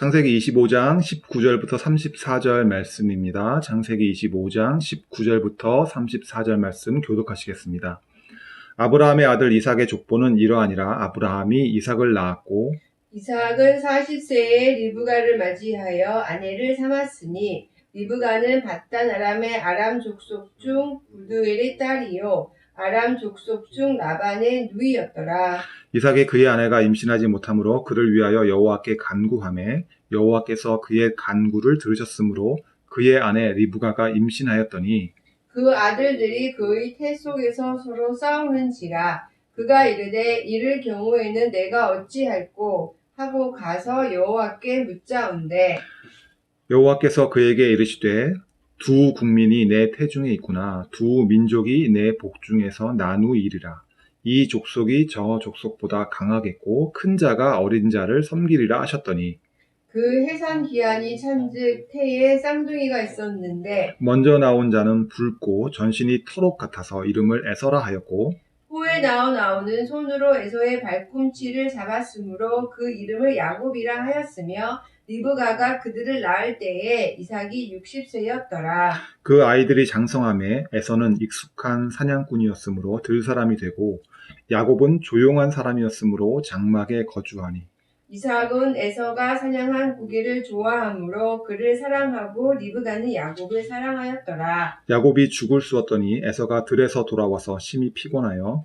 창세기 25장 19절부터 34절 말씀입니다. 창세기 25장 19절부터 34절 말씀 교독하시겠습니다. 아브라함의 아들 이삭의 족보는 이러하니라 아브라함이 이삭을 낳았고 이삭은 40세에 리브가를 맞이하여 아내를 삼았으니 리브가는 바단 아람의 아람 족속 중 부두엘의 딸이요 아람 족속 중 라반의 누이였더라. 이삭이 그의 아내가 임신하지 못하므로 그를 위하여 여호와께 간구하매 여호와께서 그의 간구를 들으셨으므로 그의 아내 리브가가 임신하였더니 그 아들들이 그의 태 속에서 서로 싸우는지라 그가 이르되 이를 경우에는 내가 어찌할꼬 하고 가서 여호와께 묻자온대 여호와께서 그에게 이르시되 두 국민이 내 태중에 있구나. 두 민족이 내 복중에서 나누이리라. 이 족속이 저 족속보다 강하겠고 큰 자가 어린 자를 섬기리라 하셨더니. 그 해산 기한이 찬즉 태에 쌍둥이가 있었는데 먼저 나온 자는 붉고 전신이 터록 같아서 이름을 에서라 하였고 후에 나온 아우는 손으로 에서의 발꿈치를 잡았으므로 그 이름을 야곱이라 하였으며 리브가가 그들을 낳을 때에 이삭이 60세였더라. 그 아이들이 장성함에 에서는 익숙한 사냥꾼이었으므로 들사람이 되고 야곱은 조용한 사람이었으므로 장막에 거주하니 이삭은 에서가 사냥한 고기를 좋아하므로 그를 사랑하고 리브가는 야곱을 사랑하였더라. 야곱이 죽을 쑤었더니 에서가 들에서 돌아와서 심히 피곤하여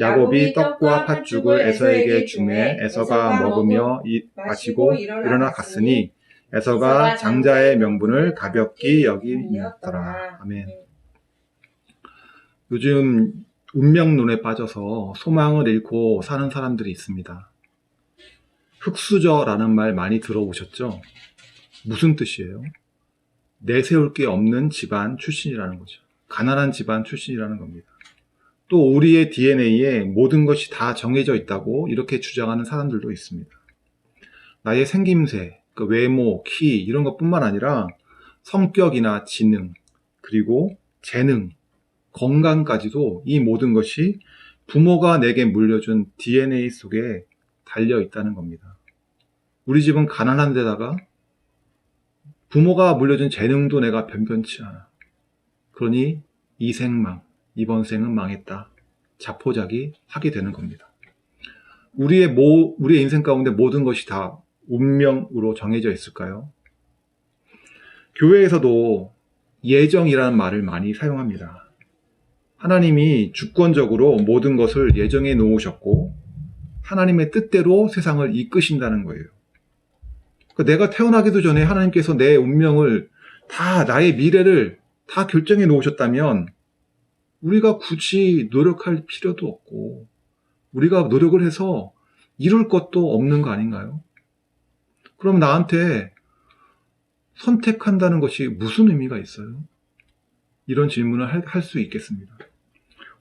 야곱이 떡과 팥죽을 에서에게 주매 에서가 먹으며 이- 마시고 일어나 갔으니 에서가 장자의 명분을 가볍게 여기니었더라 아멘 요즘 운명론에 빠져서 소망을 잃고 사는 사람들이 있습니다. 흑수저라는 말 많이 들어보셨죠? 무슨 뜻이에요? 내세울 게 없는 집안 출신이라는 거죠. 가난한 집안 출신이라는 겁니다. 또 우리의 DNA에 모든 것이 다 정해져 있다고 이렇게 주장하는 사람들도 있습니다. 나의 생김새, 그 외모, 키 이런 것뿐만 아니라 성격이나 지능, 그리고 재능, 건강까지도 이 모든 것이 부모가 내게 물려준 DNA 속에 달려 있다는 겁니다. 우리 집은 가난한 데다가 부모가 물려준 재능도 내가 변변치 않아. 그러니 이 생망, 이번 생은 망했다. 자포자기 하게 되는 겁니다. 우리의 모, 우리의 인생 가운데 모든 것이 다 운명으로 정해져 있을까요? 교회에서도 예정이라는 말을 많이 사용합니다. 하나님이 주권적으로 모든 것을 예정해 놓으셨고 하나님의 뜻대로 세상을 이끄신다는 거예요. 그러니까 내가 태어나기도 전에 하나님께서 내 운명을 다 나의 미래를 다 결정해 놓으셨다면 우리가 굳이 노력할 필요도 없고 우리가 노력을 해서 이룰 것도 없는 거 아닌가요? 그럼 나한테 선택한다는 것이 무슨 의미가 있어요? 이런 질문을 할 수 있겠습니다.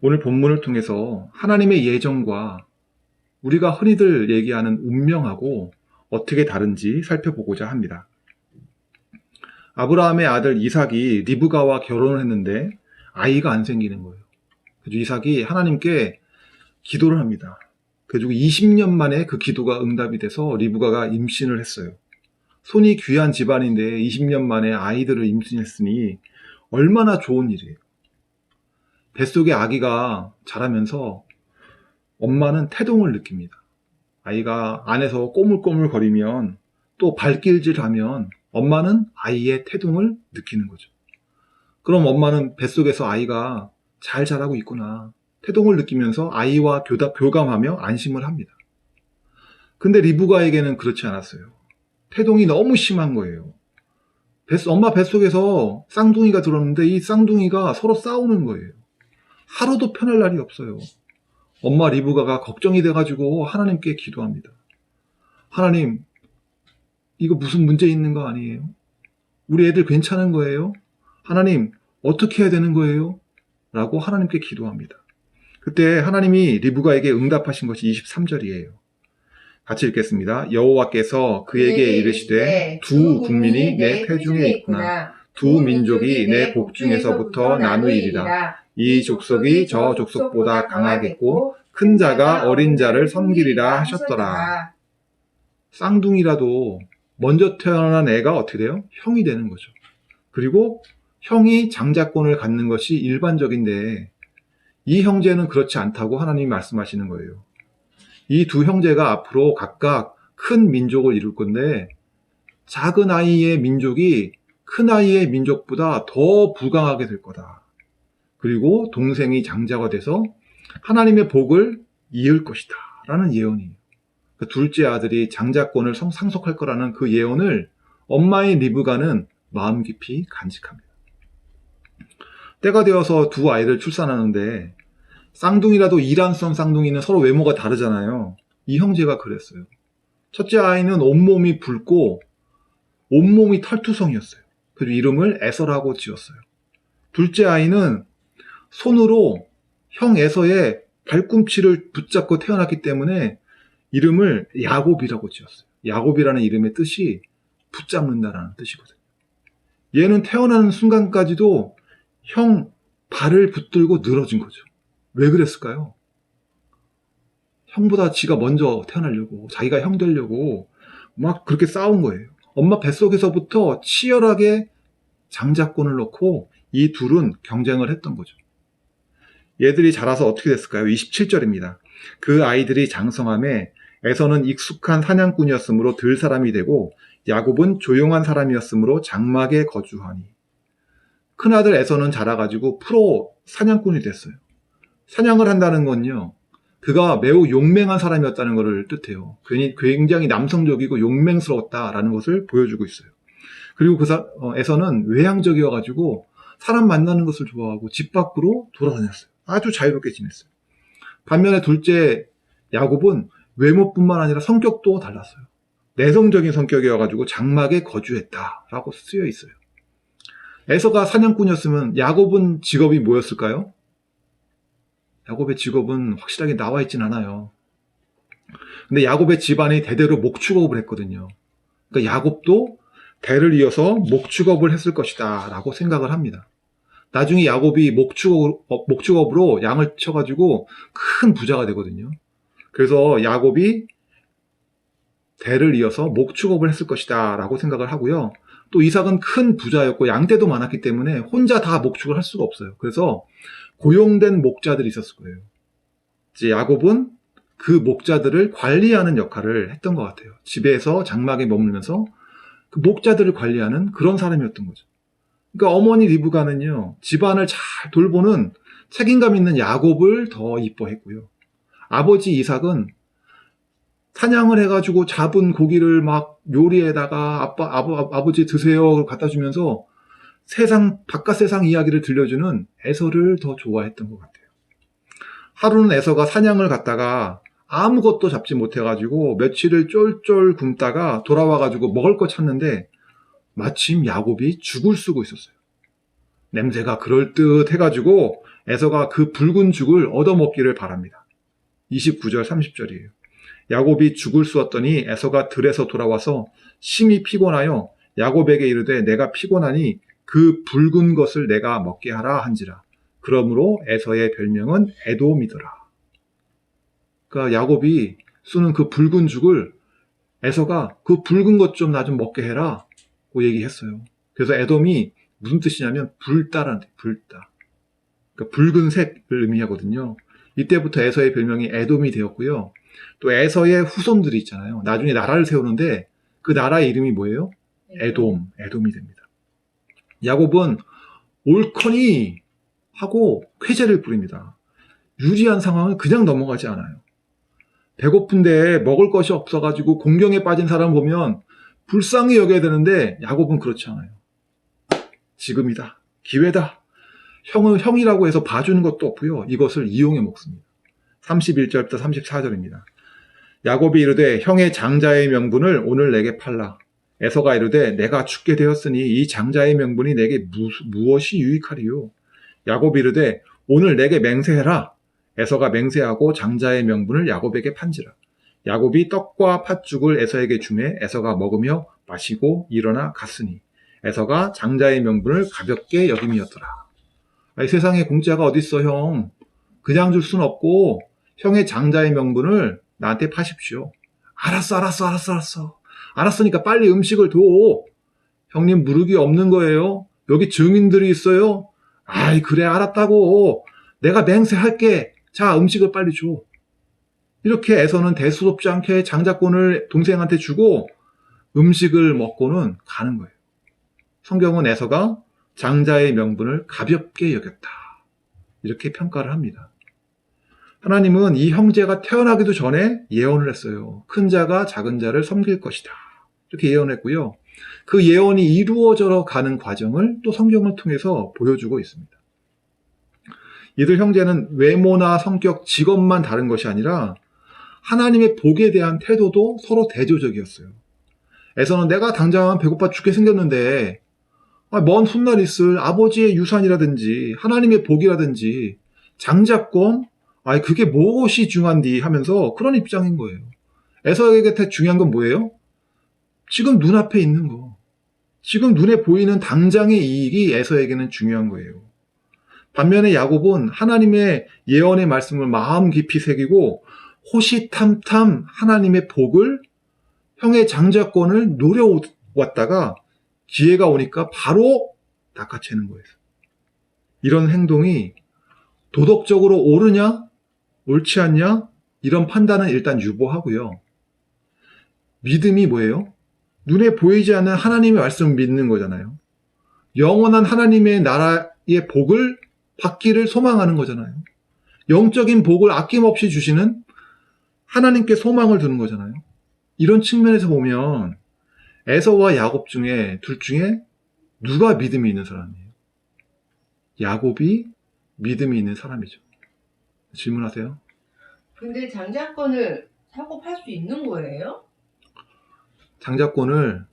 오늘 본문을 통해서 하나님의 예정과 우리가 흔히들 얘기하는 운명하고 어떻게 다른지 살펴보고자 합니다. 아브라함의 아들 이삭이 리브가와 결혼을 했는데 아이가 안 생기는 거예요. 그래서 이삭이 하나님께 기도를 합니다. 그래가지고 20년 만에 그 기도가 응답이 돼서 리브가가 임신을 했어요. 손이 귀한 집안인데 20년 만에 아이들을 임신했으니 얼마나 좋은 일이에요. 뱃속의 아기가 자라면서 엄마는 태동을 느낍니다. 아이가 안에서 꼬물꼬물 거리면 또 발길질 하면 엄마는 아이의 태동을 느끼는 거죠. 그럼 엄마는 뱃속에서 아이가 잘 자라고 있구나. 태동을 느끼면서 아이와 교답, 교감하며 안심을 합니다. 근데 리브가에게는 그렇지 않았어요. 태동이 너무 심한 거예요. 뱃, 엄마 뱃속에서 쌍둥이가 들었는데 이 쌍둥이가 서로 싸우는 거예요. 하루도 편할 날이 없어요. 엄마 리브가가 걱정이 돼가지고 하나님께 기도합니다. 하나님, 이거 무슨 문제 있는 거 아니에요? 우리 애들 괜찮은 거예요? 하나님, 어떻게 해야 되는 거예요? 라고 하나님께 기도합니다. 그때 하나님이 리브가에게 응답하신 것이 23절이에요. 같이 읽겠습니다. 여호와께서 그에게 이르시되 두 국민이 내 태중에 있구나. 두 민족이 내 복중에서부터 나누이리라. 이 족속이 저 족속보다 강하겠고 큰 자가 어린 자를 섬기리라 하셨더라. 쌍둥이라도 먼저 태어난 애가 어떻게 돼요? 형이 되는 거죠. 그리고 형이 장자권을 갖는 것이 일반적인데 이 형제는 그렇지 않다고 하나님이 말씀하시는 거예요. 이 두 형제가 앞으로 각각 큰 민족을 이룰 건데 작은 아이의 민족이 큰 아이의 민족보다 더 부강하게 될 거다. 그리고 동생이 장자가 돼서 하나님의 복을 이을 것이다. 라는 예언이에요. 그 둘째 아들이 장자권을 성- 상속할 거라는 그 예언을 엄마의 리브가는 마음 깊이 간직합니다. 때가 되어서 두 아이를 출산하는데 쌍둥이라도 이란성 쌍둥이는 서로 외모가 다르잖아요. 이 형제가 그랬어요. 첫째 아이는 온몸이 붉고 온몸이 털투성이었어요. 그리고 이름을 에서라고 지었어요. 둘째 아이는 손으로 형 에서의 발꿈치를 붙잡고 태어났기 때문에 이름을 야곱이라고 지었어요. 야곱이라는 이름의 뜻이 붙잡는다라는 뜻이거든요. 얘는 태어나는 순간까지도 형 발을 붙들고 늘어진 거죠. 왜 그랬을까요? 형보다 지가 먼저 태어나려고, 자기가 형 되려고 막 그렇게 싸운 거예요. 엄마 뱃속에서부터 치열하게 장자권을 놓고 이 둘은 경쟁을 했던 거죠. 얘들이 자라서 어떻게 됐을까요? 27절입니다. 그 아이들이 장성함에 에서는 익숙한 사냥꾼이었으므로 들 사람이 되고 야곱은 조용한 사람이었으므로 장막에 거주하니 큰아들 에서는 자라가지고 프로 사냥꾼이 됐어요. 사냥을 한다는 건요. 그가 매우 용맹한 사람이었다는 것을 뜻해요. 굉장히 남성적이고 용맹스러웠다라는 것을 보여주고 있어요. 그리고 그 사, 어, 에서는 외향적이어가지고 사람 만나는 것을 좋아하고 집 밖으로 돌아다녔어요. 아주 자유롭게 지냈어요. 반면에 둘째 야곱은 외모뿐만 아니라 성격도 달랐어요. 내성적인 성격이어가지고 장막에 거주했다라고 쓰여 있어요. 에서가 사냥꾼이었으면 야곱은 직업이 뭐였을까요? 야곱의 직업은 확실하게 나와 있진 않아요. 근데 야곱의 집안이 대대로 목축업을 했거든요. 그러니까 야곱도 대를 이어서 목축업을 했을 것이다 라고 생각을 합니다. 나중에 야곱이 목축업, 어, 목축업으로 양을 쳐가지고 큰 부자가 되거든요. 그래서 야곱이 대를 이어서 목축업을 했을 것이다 라고 생각을 하고요. 또 이삭은 큰 부자였고 양떼도 많았기 때문에 혼자 다 목축을 할 수가 없어요. 그래서 고용된 목자들이 있었을 거예요. 이제 야곱은 그 목자들을 관리하는 역할을 했던 것 같아요. 집에서 장막에 머물면서 그 목자들을 관리하는 그런 사람이었던 거죠. 그러니까 어머니 리브가는요, 집안을 잘 돌보는 책임감 있는 야곱을 더 이뻐했고요. 아버지 이삭은 사냥을 해가지고 잡은 고기를 막 요리에다가 아빠, 아버, 아버지 드세요 갖다 주면서 세상, 바깥 세상 이야기를 들려주는 에서를 더 좋아했던 것 같아요. 하루는 에서가 사냥을 갔다가 아무것도 잡지 못해가지고 며칠을 쫄쫄 굶다가 돌아와가지고 먹을 거 찾는데 마침 야곱이 죽을 쓰고 있었어요. 냄새가 그럴듯 해가지고 에서가 그 붉은 죽을 얻어먹기를 바랍니다. 29절 30절이에요. 야곱이 죽을 쑤었더니 에서가 들에서 돌아와서 심히 피곤하여 야곱에게 이르되 내가 피곤하니 그 붉은 것을 내가 먹게 하라 한지라. 그러므로 에서의 별명은 에돔이더라. 그러니까 야곱이 쓰는 그 붉은 죽을 에서가 그 붉은 것 좀 나좀 먹게 해라. 고 얘기했어요. 그래서 에돔이 무슨 뜻이냐면 불다라는 뜻, 불다. 그러니까 붉은색을 의미하거든요. 이때부터 에서의 별명이 에돔이 되었고요. 또 에서의 후손들이 있잖아요. 나중에 나라를 세우는데 그 나라의 이름이 뭐예요? 에돔, 에돔이 됩니다. 야곱은 옳거니 하고 쾌재를 부립니다. 유리한 상황을 그냥 넘어가지 않아요. 배고픈데 먹을 것이 없어가지고 공경에 빠진 사람 보면 불쌍히 여겨야 되는데 야곱은 그렇지 않아요. 지금이다. 기회다. 형은 형이라고 해서 봐주는 것도 없고요. 이것을 이용해 먹습니다. 31절부터 34절입니다. 야곱이 이르되 형의 장자의 명분을 오늘 내게 팔라. 에서가 이르되 내가 죽게 되었으니 이 장자의 명분이 내게 무, 무엇이 유익하리요? 야곱이 이르되 오늘 내게 맹세해라. 에서가 맹세하고 장자의 명분을 야곱에게 판지라. 야곱이 떡과 팥죽을 에서에게 주매 에서가 먹으며 마시고 일어나 갔으니 에서가 장자의 명분을 가볍게 여김이었더라. 아이 세상에 공짜가 어딨어 형. 그냥 줄 순 없고 형의 장자의 명분을 나한테 파십시오. 알았어 알았어 알았어 알았어. 알았으니까 빨리 음식을 둬. 형님 무르기 없는 거예요. 여기 증인들이 있어요. 아이 그래 알았다고. 내가 맹세할게. 자 음식을 빨리 줘. 이렇게 애서는 대수롭지 않게 장자권을 동생한테 주고 음식을 먹고는 가는 거예요. 성경은 애서가 장자의 명분을 가볍게 여겼다. 이렇게 평가를 합니다. 하나님은 이 형제가 태어나기도 전에 예언을 했어요. 큰 자가 작은 자를 섬길 것이다. 이렇게 예언했고요. 그 예언이 이루어져 가는 과정을 또 성경을 통해서 보여주고 있습니다. 이들 형제는 외모나 성격, 직업만 다른 것이 아니라 하나님의 복에 대한 태도도 서로 대조적이었어요. 에서는 내가 당장 배고파 죽게 생겼는데 아, 먼 훗날 있을 아버지의 유산이라든지 하나님의 복이라든지 장자권 아니 그게 무엇이 중요한디 하면서 그런 입장인 거예요. 에서에게 중요한 건 뭐예요? 지금 눈앞에 있는 거. 지금 눈에 보이는 당장의 이익이 에서에게는 중요한 거예요. 반면에 야곱은 하나님의 예언의 말씀을 마음 깊이 새기고 호시탐탐 하나님의 복을 형의 장자권을 노려왔다가 기회가 오니까 바로 낚아채는 거예요. 이런 행동이 도덕적으로 옳으냐, 옳지 않냐, 이런 판단은 일단 유보하고요. 믿음이 뭐예요? 눈에 보이지 않는 하나님의 말씀을 믿는 거잖아요. 영원한 하나님의 나라의 복을 받기를 소망하는 거잖아요. 영적인 복을 아낌없이 주시는 하나님께 소망을 두는 거잖아요. 이런 측면에서 보면 에서와 야곱 중에 둘 중에 누가 믿음이 있는 사람이에요? 야곱이 믿음이 있는 사람이죠. 질문하세요. 근데 장자권을 사고 팔 수 있는 거예요? 장자권을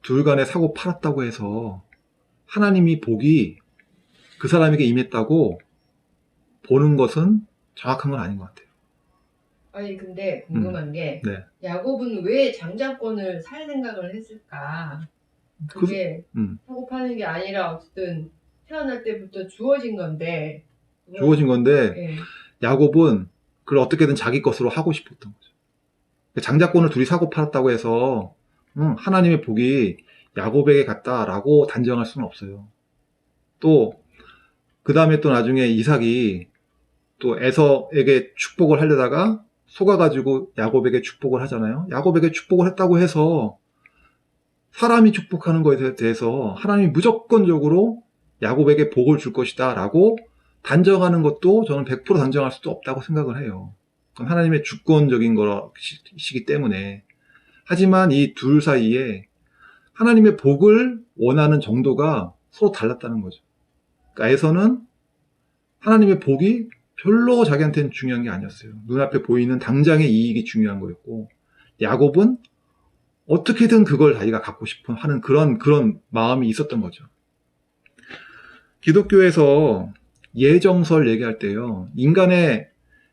둘 간에 사고 팔았다고 해서 하나님이 복이 그 사람에게 임했다고 보는 것은 정확한 건 아닌 것 같아요. 아니 근데 궁금한 게 네. 야곱은 왜 장자권을 살 생각을 했을까? 그게 음, 사고 파는 게 아니라 어쨌든 태어날 때부터 주어진 건데 주어진 건데 예. 야곱은 그걸 어떻게든 자기 것으로 하고 싶었던 거죠. 장자권을 둘이 사고 팔았다고 해서 음, 하나님의 복이 야곱에게 갔다라고 단정할 수는 없어요. 또 그 다음에 또 나중에 이삭이 또 에서에게 축복을 하려다가 속아가지고 야곱에게 축복을 하잖아요. 야곱에게 축복을 했다고 해서 사람이 축복하는 것에 대해서 하나님이 무조건적으로 야곱에게 복을 줄 것이다 라고 단정하는 것도 저는 100% 단정할 수도 없다고 생각을 해요. 그건 하나님의 주권적인 것이기 때문에. 하지만 이 둘 사이에 하나님의 복을 원하는 정도가 서로 달랐다는 거죠. 그러니까 에서는 하나님의 복이 별로 자기한테는 중요한 게 아니었어요. 눈앞에 보이는 당장의 이익이 중요한 거였고, 야곱은 어떻게든 그걸 자기가 갖고 싶어 하는 그런, 그런 마음이 있었던 거죠. 기독교에서 예정설 얘기할 때요, 인간의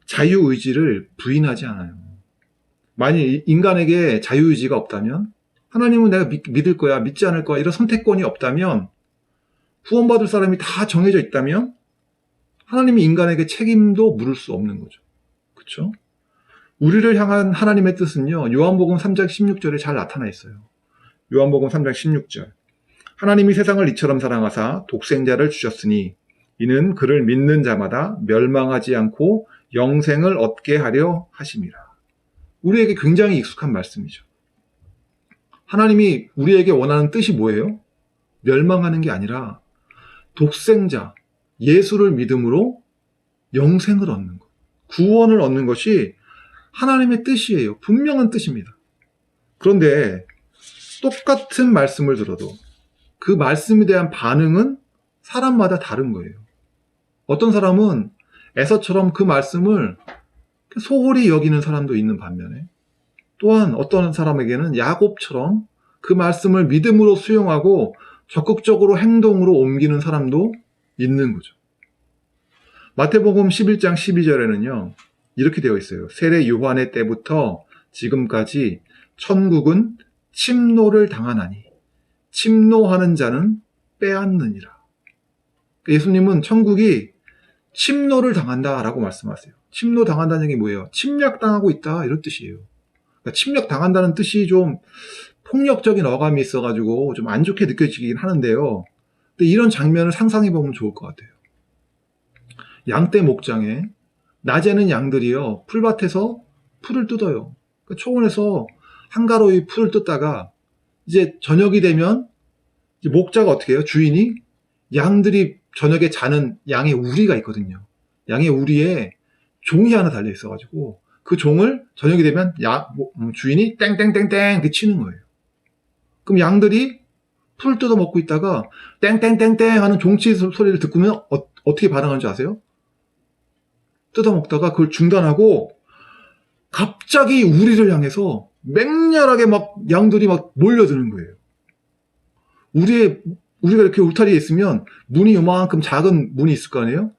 자유의지를 부인하지 않아요. 만약 인간에게 자유의지가 없다면, 하나님은 내가 믿, 믿을 거야, 믿지 않을 거야, 이런 선택권이 없다면, 구원받을 사람이 다 정해져 있다면, 하나님이 인간에게 책임도 물을 수 없는 거죠. 그쵸? 우리를 향한 하나님의 뜻은요, 요한복음 3장 16절에 잘 나타나 있어요. 요한복음 3장 16절. 하나님이 세상을 이처럼 사랑하사 독생자를 주셨으니 이는 그를 믿는 자마다 멸망하지 않고 영생을 얻게 하려 하심이라. 우리에게 굉장히 익숙한 말씀이죠. 하나님이 우리에게 원하는 뜻이 뭐예요? 멸망하는 게 아니라 독생자, 예수를 믿음으로 영생을 얻는 것, 구원을 얻는 것이 하나님의 뜻이에요. 분명한 뜻입니다. 그런데 똑같은 말씀을 들어도 그 말씀에 대한 반응은 사람마다 다른 거예요. 어떤 사람은 에서처럼 그 말씀을 소홀히 여기는 사람도 있는 반면에 또한 어떤 사람에게는 야곱처럼 그 말씀을 믿음으로 수용하고 적극적으로 행동으로 옮기는 사람도 있는 거죠. 마태복음 11장 12절에는요. 이렇게 되어 있어요. 세례 요한의 때부터 지금까지 천국은 침노를 당하나니 침노하는 자는 빼앗느니라. 예수님은 천국이 침노를 당한다라고 말씀하세요. 침노 당한다는 게 뭐예요? 침략당하고 있다 이런 뜻이에요. 그러니까 침략 당한다는 뜻이 좀 폭력적인 어감이 있어가지고 좀 안 좋게 느껴지긴 하는데요. 근데 이런 장면을 상상해 보면 좋을 것 같아요. 양떼 목장에 낮에는 양들이요 풀밭에서 풀을 뜯어요. 그러니까 초원에서 한가로이 풀을 뜯다가 이제 저녁이 되면 이제 목자가 어떻게 해요? 주인이 양들이 저녁에 자는 양의 우리가 있거든요. 양의 우리에 종이 하나 달려 있어가지고 그 종을 저녁이 되면 야, 뭐, 음, 주인이 땡땡땡땡 이렇게 치는 거예요. 그럼 양들이 풀 뜯어 먹고 있다가 땡땡땡땡 하는 종치 소리를 듣고면 어, 어떻게 반응하는 줄 아세요? 뜯어 먹다가 그걸 중단하고 갑자기 우리를 향해서 맹렬하게 막 양들이 막 몰려드는 거예요. 우리의 우리가 이렇게 울타리에 있으면 문이 요만큼 작은 문이 있을 거 아니에요?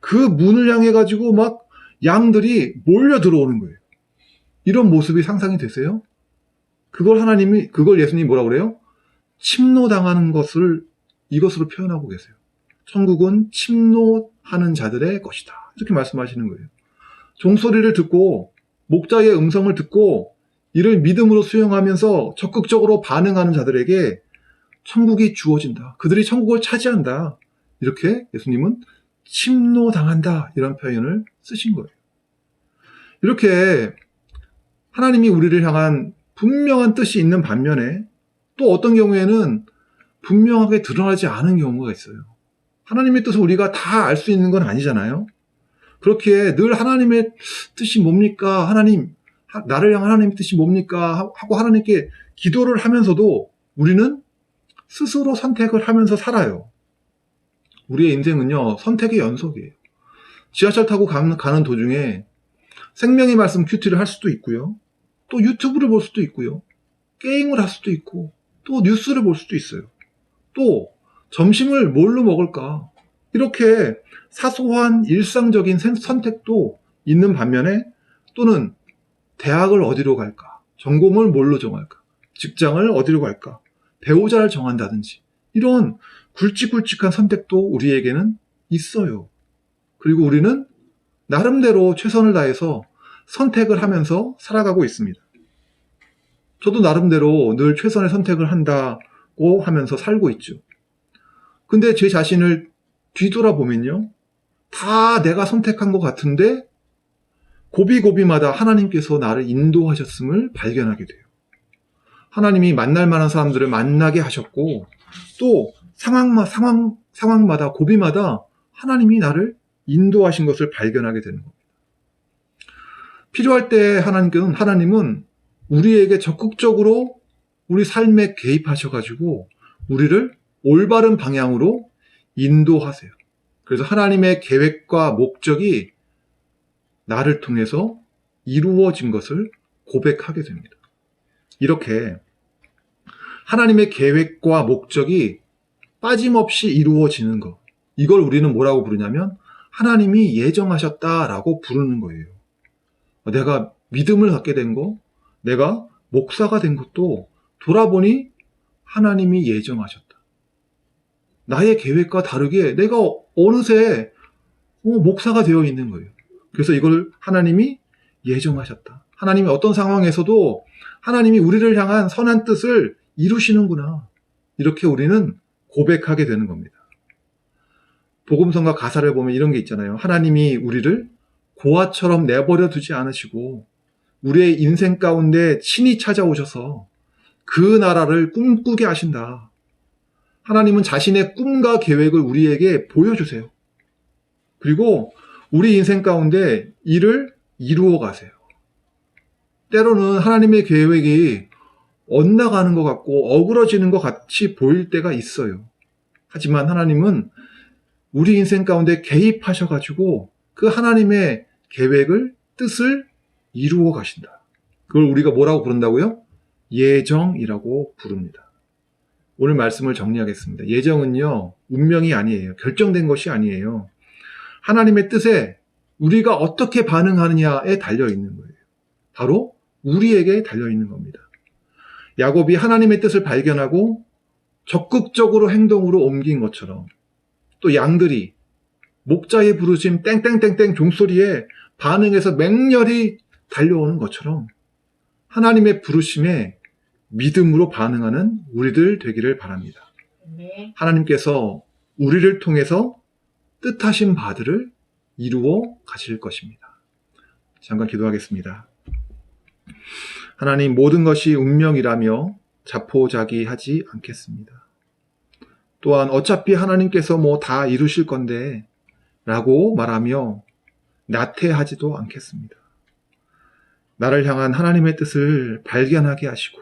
그 문을 향해 가지고 막 양들이 몰려 들어오는 거예요. 이런 모습이 상상이 되세요? 그걸 하나님이 그걸 예수님이 뭐라고 그래요? 침노당하는 것을 이것으로 표현하고 계세요. 천국은 침노하는 자들의 것이다. 이렇게 말씀하시는 거예요. 종소리를 듣고 목자의 음성을 듣고 이를 믿음으로 수용하면서 적극적으로 반응하는 자들에게 천국이 주어진다. 그들이 천국을 차지한다. 이렇게 예수님은 침노당한다. 이런 표현을 쓰신 거예요. 이렇게 하나님이 우리를 향한 분명한 뜻이 있는 반면에 또 어떤 경우에는 분명하게 드러나지 않은 경우가 있어요. 하나님의 뜻을 우리가 다 알 수 있는 건 아니잖아요. 그렇게 늘 하나님의 뜻이 뭡니까? 하나님, 하- 나를 향한 하나님의 뜻이 뭡니까? 하- 하고 하나님께 기도를 하면서도 우리는 스스로 선택을 하면서 살아요. 우리의 인생은요, 선택의 연속이에요. 지하철 타고 가는, 가는 도중에 생명의 말씀 큐티를 할 수도 있고요. 또 유튜브를 볼 수도 있고요. 게임을 할 수도 있고, 또 뉴스를 볼 수도 있어요. 또 점심을 뭘로 먹을까? 이렇게 사소한 일상적인 선택도 있는 반면에 또는 대학을 어디로 갈까? 전공을 뭘로 정할까? 직장을 어디로 갈까? 배우자를 정한다든지 이런 굵직굵직한 선택도 우리에게는 있어요. 그리고 우리는 나름대로 최선을 다해서 선택을 하면서 살아가고 있습니다. 저도 나름대로 늘 최선의 선택을 한다고 하면서 살고 있죠. 근데 제 자신을 뒤돌아보면요. 다 내가 선택한 것 같은데 고비고비마다 하나님께서 나를 인도하셨음을 발견하게 돼요. 하나님이 만날 만한 사람들을 만나게 하셨고 또 상황마, 상황, 상황마다 고비마다 하나님이 나를 인도하신 것을 발견하게 되는 겁니다. 필요할 때 하나님께는 하나님은 우리에게 적극적으로 우리 삶에 개입하셔가지고 우리를 올바른 방향으로 인도하세요. 그래서 하나님의 계획과 목적이 나를 통해서 이루어진 것을 고백하게 됩니다. 이렇게 하나님의 계획과 목적이 빠짐없이 이루어지는 것. 이걸 우리는 뭐라고 부르냐면 하나님이 예정하셨다라고 부르는 거예요. 내가 믿음을 갖게 된 거, 내가 목사가 된 것도 돌아보니 하나님이 예정하셨다. 나의 계획과 다르게 내가 어느새 어, 목사가 되어 있는 거예요. 그래서 이걸 하나님이 예정하셨다. 하나님이 어떤 상황에서도 하나님이 우리를 향한 선한 뜻을 이루시는구나. 이렇게 우리는 고백하게 되는 겁니다. 복음성과 가사를 보면 이런 게 있잖아요. 하나님이 우리를 고아처럼 내버려 두지 않으시고 우리의 인생 가운데 친히 찾아오셔서 그 나라를 꿈꾸게 하신다. 하나님은 자신의 꿈과 계획을 우리에게 보여주세요. 그리고 우리 인생 가운데 이를 이루어 가세요. 때로는 하나님의 계획이 엇나가는 것 같고 어그러지는 것 같이 보일 때가 있어요. 하지만 하나님은 우리 인생 가운데 개입하셔가지고 그 하나님의 계획을, 뜻을 이루어 가신다. 그걸 우리가 뭐라고 부른다고요? 예정이라고 부릅니다. 오늘 말씀을 정리하겠습니다. 예정은요, 운명이 아니에요. 결정된 것이 아니에요. 하나님의 뜻에 우리가 어떻게 반응하느냐에 달려 있는 거예요. 바로 우리에게 달려 있는 겁니다. 야곱이 하나님의 뜻을 발견하고 적극적으로 행동으로 옮긴 것처럼 또 양들이 목자의 부르심 땡땡땡땡 종소리에 반응해서 맹렬히 달려오는 것처럼 하나님의 부르심에 믿음으로 반응하는 우리들 되기를 바랍니다. 네. 하나님께서 우리를 통해서 뜻하신 바들을 이루어 가실 것입니다. 잠깐 기도하겠습니다. 하나님 모든 것이 운명이라며 자포자기하지 않겠습니다. 또한 어차피 하나님께서 뭐 다 이루실 건데 라고 말하며 나태하지도 않겠습니다. 나를 향한 하나님의 뜻을 발견하게 하시고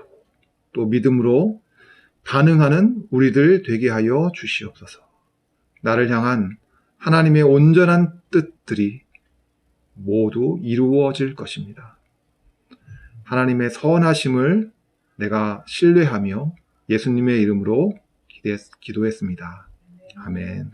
또 믿음으로 반응하는 우리들 되게 하여 주시옵소서. 나를 향한 하나님의 온전한 뜻들이 모두 이루어질 것입니다. 하나님의 선하심을 내가 신뢰하며 예수님의 이름으로 기도했습니다. 아멘.